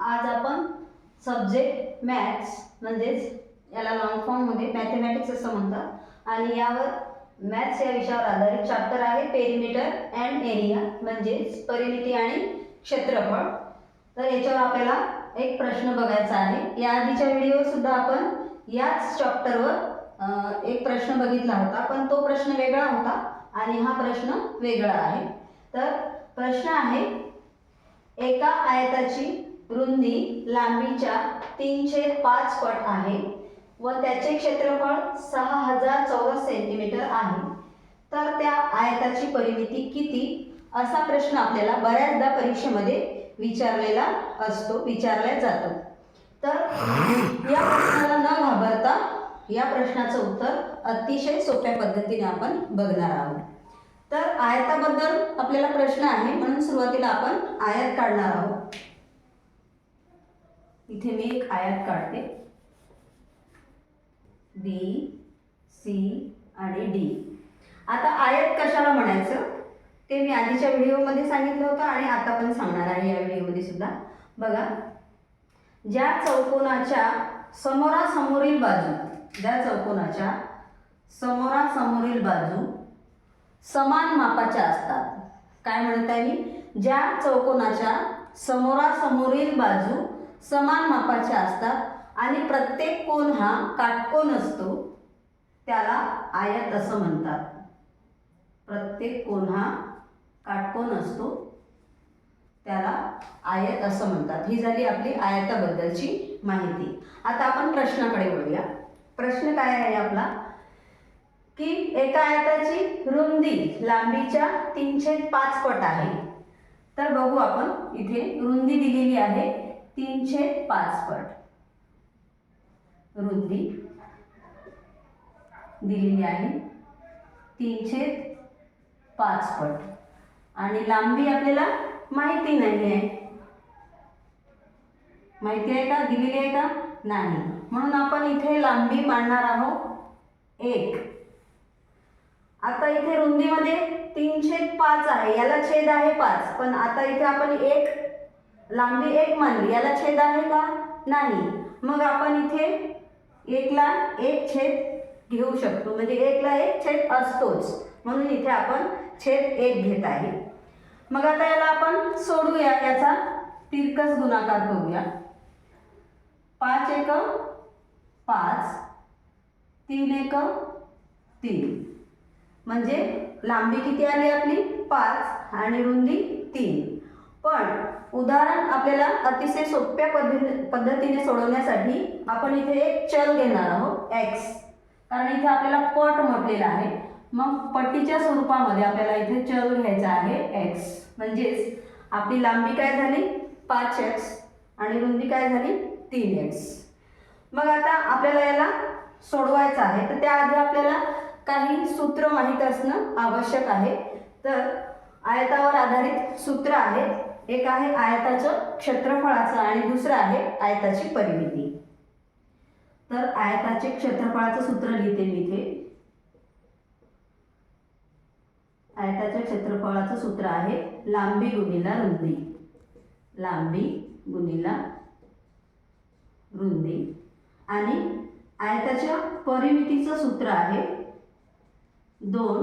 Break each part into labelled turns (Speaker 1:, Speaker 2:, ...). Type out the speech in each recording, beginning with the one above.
Speaker 1: आज आपण subject maths म्हणजेच याला लॉंग फॉर्ममध्ये मॅथमॅटिक्स असं म्हणतात. आणि यावर मॅथ्स या विषयावर आधारित चॅप्टर आहे. पेरिमीटर अँड एरिया म्हणजेच परिमिती आणि क्षेत्रफळ. तर याच्यावर आपल्याला एक प्रश्न बघायचा आहे. या आधीच्या व्हिडिओ सुद्धा आपण याच चॅप्टरवर एक प्रश्न बघितला होता. पण तो प्रश्न वेगळा होता आणि हा प्रश्न वेगळा आहे. तर प्रश्न आहे एका आयताची रुंदी लांबीच्या तीनशे पाच पट आहे व त्याचे क्षेत्रफळ सहा हजार चौरस सेंटीमीटर आहे. तर त्या आयताची परिमिती किती? असा प्रश्न आपल्याला बऱ्याचदा परीक्षेमध्ये विचारलेला असतो विचारला जातो. तर या प्रश्नाला न घाबरता या प्रश्नाचं उत्तर अतिशय सोप्या पद्धतीने आपण बघणार आहोत. तर आयताबद्दल आपल्याला प्रश्न आहे म्हणून सुरुवातीला आपण आयत काढणार आहोत. इथे मी एक आयात काढते. बी सी आणि डी आता आयात कशाला म्हणायचं? ते मी आधीच्या व्हिडिओमध्ये सांगितलं होतं आणि आता पण सांगणार आहे या व्हिडिओमध्ये सुद्धा. बघा. ज्या चौकोनाच्या समोरासमोरील बाजू ज्या चौकोनाच्या समोरासमोरील बाजू समान मापाच्या असतात. काय म्हणत आहे मी? ज्या चौकोनाच्या समोरासमोरील बाजू समान मापाच्या असतात आणि प्रत्येक कोण हा काटकोन असतो. त्याला आयत असं म्हणतात. प्रत्येक कोण हा काटकोन असतो. त्याला आयत असं म्हणतात. ही झाली आपली आयताबद्दलची माहिती. आता आपण प्रश्नाकडे वळूया. प्रश्न काय आहे आपला? की एका आयताची रुंदी लांबीच्या तीनशे पाच पट आहे. तर बघू आपण इथे रुंदी दिलेली आहे. तीनशे पाच पट. रुंदी दिलेली आहे. तीनशे पाच पट. आणि लांबी आपल्याला माहिती नाही आहे. माहिती आहे का? दिलेली आहे का? नाही. म्हणून आपण इथे लांबी मांडणार आहोत. एक. आता इथे रुंदीमध्ये तीनशे पाच आहे. याला छेद आहे पाच. पण आता इथे आपण एक लांबी एक मानली याला छेद आहे का? नाही. मग आपण इथे एकला एक छेद घेऊ शकतो. म्हणजे एकला एक छेद असतोच. म्हणून इथे आपण छेद एक घेत आहे. मग आता याला आपण सोडूया. याचा तिरकस गुणाकार करूया. पाच एक पाच तीन एक तीन. म्हणजे लांबी किती आली आपली? पाच आणि रुंदी तीन. पण उदाहरण आपल्याला अतिशय सोप्या पद्धतीने सोडवण्यासाठी आपण इथे एक चल घेणार आहोत एक्स कारण इथे आपल्याला पट म्हटलेला आहे. मग पट्टीच्या स्वरूपामध्ये आपल्याला इथे चल घ्यायचा आहे एक्स म्हणजेच आपली लांबी काय झाली? पाच एक्स आणि रुंदी काय झाली? तीन एक्स मग आता आपल्याला याला सोडवायचं आहे. तर त्याआधी आपल्याला काही सूत्र माहीत असणं आवश्यक आहे. तर आयतावर आधारित सूत्र आहेत एक आहे आयताचं क्षेत्रफळाचं आणि दुसरं आहे आयताची परिमिती. तर आयताचे क्षेत्रफळाचं सूत्र लिहिते मी इथे. आयताच्या क्षेत्रफळाचं सूत्र आहे लांबी गुणिला रुंदी. लांबी गुणिला रुंदी. आणि आयताच्या परिमितीचं सूत्र आहे दोन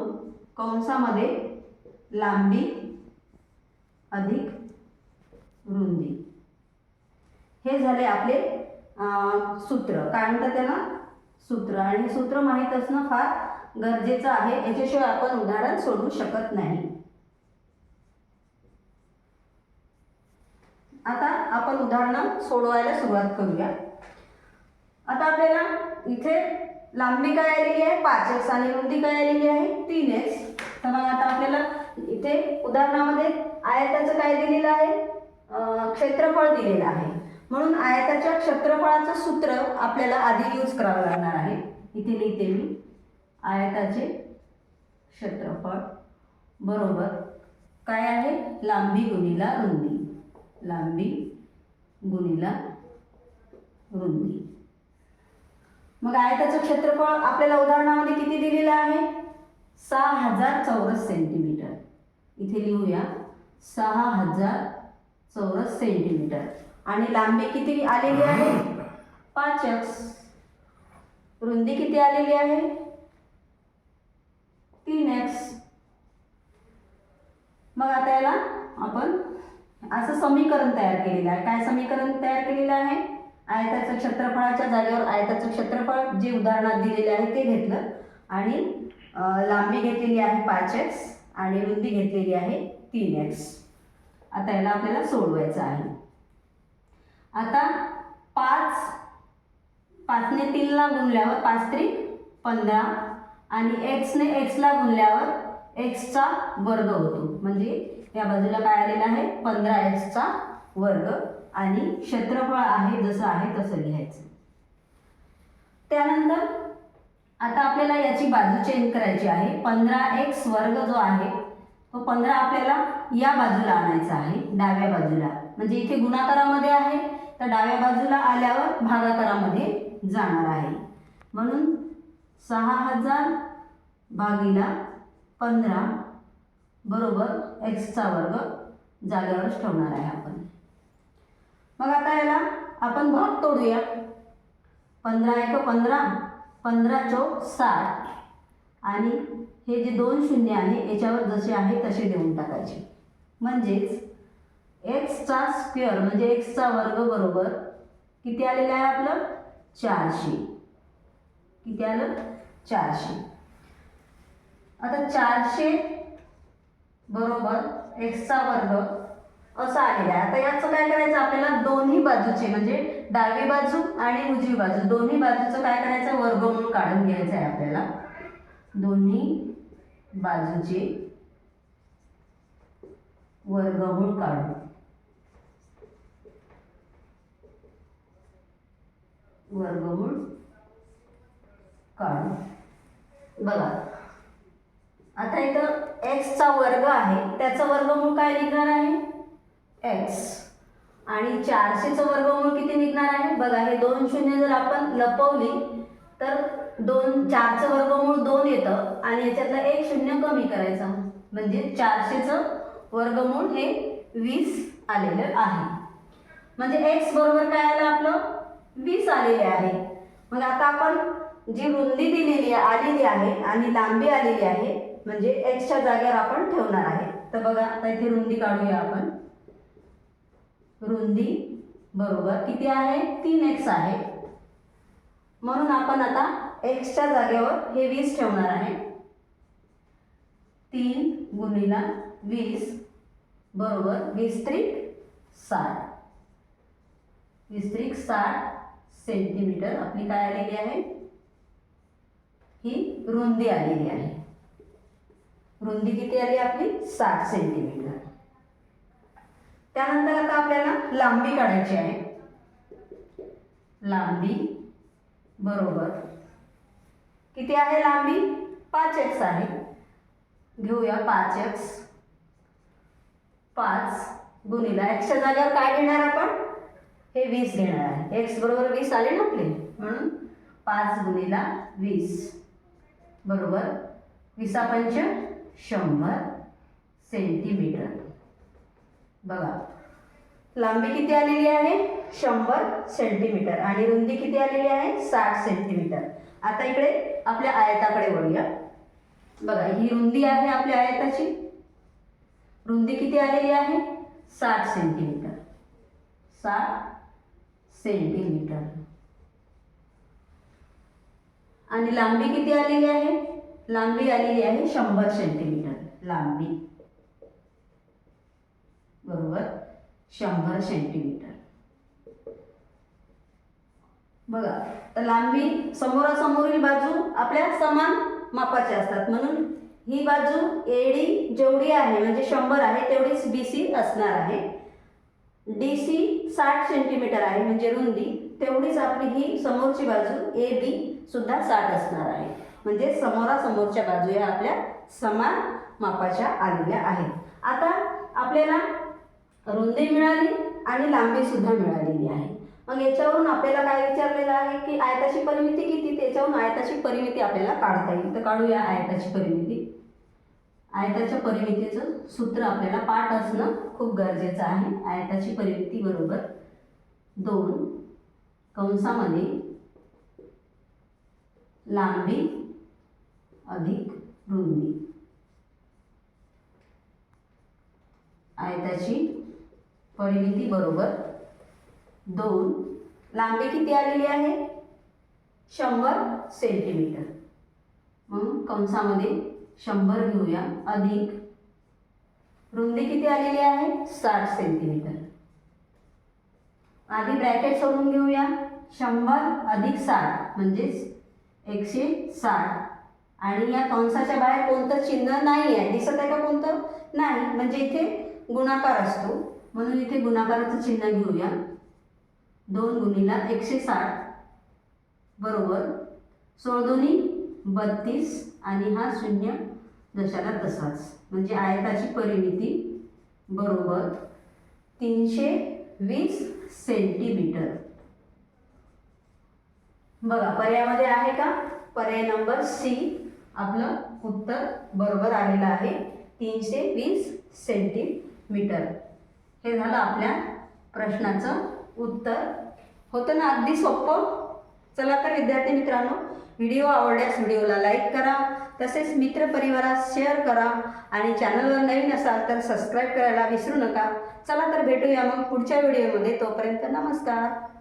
Speaker 1: कंसामध्ये लांबी अधिक रुंदी हे झाले आपले सूत्र. काय म्हणतात त्याला? सूत्र. आणि हे सूत्र माहीत असणं फार गरजेचं आहे. याच्याशिवाय आपण उदाहरण सोडू शकत नाही. आता आपण उदाहरणं सोडवायला सुरुवात करूया. आता आपल्याला इथे लांबी काय आलेली आहे? पाच एक्स आणि रुंदी काय आलेली आहे? तीन एक्स तर मग आता आपल्याला इथे उदाहरणामध्ये आयताचं काय दिलेलं आहे? क्षेत्रफळ दिलेलं आहे. म्हणून आयताच्या क्षेत्रफळाचं सूत्र आपल्याला आधी यूज करावं लागणार आहे. इथे लिहिते मी. आयताचे क्षेत्रफळ बरोबर काय आहे? लांबी गुणीला रुंदी. लांबी गुणीला रुंदी. मग आयताचं क्षेत्रफळ आपल्याला उदाहरणामध्ये किती दिलेलं आहे? सहा हजार चौरस सेंटीमीटर. इथे लिहूया. सहा हजार चौरस सेंटीमीटर. आणि लांबी किती आलेली आहे? पाच एक्स रुंदी किती आलेली आहे? तीन एक्स मग आता याला आपण असं समीकरण तयार केलेलं आहे. काय समीकरण तयार केलेलं आहे? आयताचं क्षेत्रफळाच्या जागेवर आयताचं क्षेत्रफळ जे उदाहरणात दिलेले आहे ते घेतलं. आणि लांबी घेतलेली आहे पाच एक्स आणि रुंदी घेतलेली आहे तीन एक्स आता याला आपल्याला सोडवायचं आहे. आता पाच पाचने तीनला गुणल्यावर पाच त्री पंधरा आणि एक्सने एक्सला गुणल्यावर एक्सचा वर्ग होतो. म्हणजे या बाजूला काय आलेला आहे? पंधरा एक्सचा वर्ग आणि क्षेत्रफळ आहे जसं आहे तसं लिहायचं. त्यानंतर आता आपल्याला याची बाजू चेंज करायची आहे. पंधरा एक्स वर्ग जो आहे तो पंधरा आपल्याला या बाजूला आणायचा आहे डाव्या बाजूला. म्हणजे इथे गुणाकारामध्ये आहे तर डाव्या बाजूला आल्यावर भागाकारामध्ये जाणार आहे. म्हणून सहा हजार भागीला पंधरा बरोबर एक्सचा वर्ग जागेवरच ठेवणार आहे आपण. मग आता याला आपण भाग तोडूया. पंधरा एक पंधरा पंधरा चौक साठ. आणि हे जे दोन शून्य आहे याच्यावर जसे आहे तसे देऊन टाकायचे. म्हणजेच एक्सचा स्क्वेअर म्हणजे एक्सचा वर्ग बरोबर किती आलेलं आहे आपलं? चारशे. किती आलं? चारशे. आता चारशे बरोबर एक्सचा वर्ग असा आलेला आहे. आता याचं काय करायचं? आपल्याला दोन्ही बाजूचे म्हणजे डावी बाजू आणि उजवी बाजू दोन्ही बाजूचं काय करायचं? वर्ग म्हणून काढून घ्यायचं आहे आपल्याला. दोन्ही बाजूचे वर्गमूळ काढू. वर्गमूळ काढू. बघा. आता इथं एक्सचा वर्ग आहे त्याचं वर्गमूळ काय निघणार आहे? एक्स आणि चारशेचं वर्गमूळ किती निघणार आहे? बघा हे दोन शून्य जर आपण लपवली तर दोन चारचं वर्गमूळ दोन येतं आणि याच्यातलं एक शून्य कमी करायचं. म्हणजे चारशेचं वर्गमूळ हे वीस आलेलं आहे. म्हणजे एक्स बरोबर काय आलं आपलं? वीस आलेले आहे. मग आता आपण जी रुंदी दिलेली आहे आलेली आहे आणि लांबी आलेली आहे म्हणजे एक्सच्या जागेवर आपण ठेवणार आहे. तर बघा आता इथे रुंदी काढूया आपण. रुंदी बरोबर किती आहे? तीन एक्स आहे. म्हणून आपण आता एक्सच्या जागेवर हे वीस ठेवणार आहे. तीन गुणिला वीस बरोबर वीस त्रिक साठ. वीस त्रिक साठ सेंटीमीटर आपली काय आलेली आहे? ही रुंदी आलेली आहे. रुंदी किती आली आपली? साठ सेंटीमीटर त्यानंतर आता आपल्याला लांबी काढायची आहे. लांबी बरोबर किती आहे लांबी? पाच एक्स आहे. घेऊया पाच एक्स पाच गुणिला एक्सच्या जागेवर काय घेणार आपण? हे वीस घेणार आहे. एक्स बरोबर वीस आले ना आपले? म्हणून पाच गुणिला वीस. बरोबर? विसापंच शंभर सेंटीमीटर. बघा. लांबी किती आलेली आहे? शंभर सेंटीमीटर. आणि रुंदी किती आलेली आहे? साठ सेंटीमीटर. आता इकडे आपल्या आयताकडे वळूया. बघा ही रुंदी आहे आपल्या आयताची. रुंदी किती आलेली आहे? साठ सेंटीमीटर साठ सेंटीमीटर आणि लांबी किती आलेली आहे? लांबी आलेली आहे शंभर सेंटीमीटर लांबी. बरोबर? शंभर सेंटीमीटर बघा तर लांबी समोरासमोरील बाजू आपल्या समान मापाच्या असतात. म्हणून ही बाजू एडी जेवढी आहे म्हणजे शंभर आहे तेवढीच बी सी असणार आहे. डी सी साठ सेंटीमीटर आहे म्हणजे रुंदी तेवढीच आपली ही समोरची बाजू ए बी सुद्धा साठ असणार आहे. म्हणजे समोरासमोरच्या बाजू या आपल्या समान मापाच्या आलेल्या आहेत. आता आपल्याला रुंदी मिळाली आणि लांबी सुद्धा मिळालेली आहे. मग याच्यावरून आपल्याला काय विचारलेलं आहे की आयताची परिमिती किती? त्याच्यावरून आयताची परिमिती आपल्याला काढता येईल. तर काढूया आयताची परिमिती. आयताच्या परिमितीचं सूत्र आपल्याला पाठ असणं खूप गरजेचं आहे. आयताची परिमिती बरोबर दोन कंसामध्ये लांबी अधिक रुंदी. आयताची परिमिती बरोबर दोन. लांबी किती आलेली आहे? शंभर सेंटीमीटर. म्हणून कंसामध्ये शंभर घेऊया अधिक. रुंदी किती आलेली आहे? साठ सेंटीमीटर. आधी ब्रॅकेट सोडून घेऊया. शंभर अधिक साठ म्हणजेच एकशे साठ. आणि या कंसाच्या बाहेर कोणतं चिन्ह नाही आहे दिसत आहे का कोणतं? नाही. म्हणजे इथे गुणाकार असतो. म्हणून इथे गुणाकाराचं चिन्ह घेऊया. दोन गुणीला एकशे साठ. बरोबर? सोळदोनी बत्तीस आणि हा शून्य दशाला तसाच. म्हणजे आयताची परिमिती. बरोबर? तीनशे वीस सेंटीमीटर. बघा पर्यायामध्ये आहे का? पर्याय नंबर सी. आपलं उत्तर बरोबर आलेलं आहे. तीनशे वीस सेंटीमीटर. हे झालं आपल्या प्रश्नाचं उत्तर. होतं ना अगदी सोपं. चला तर विद्यार्थी मित्रांनो व्हिडिओ आवडल्यास व्हिडिओला लाईक करा. तसेच मित्रपरिवारात शेअर करा. आणि चॅनलवर नवीन असाल तर सबस्क्राईब करायला विसरू नका. चला तर भेटूया मग पुढच्या व्हिडिओमध्ये तोपर्यंत नमस्कार.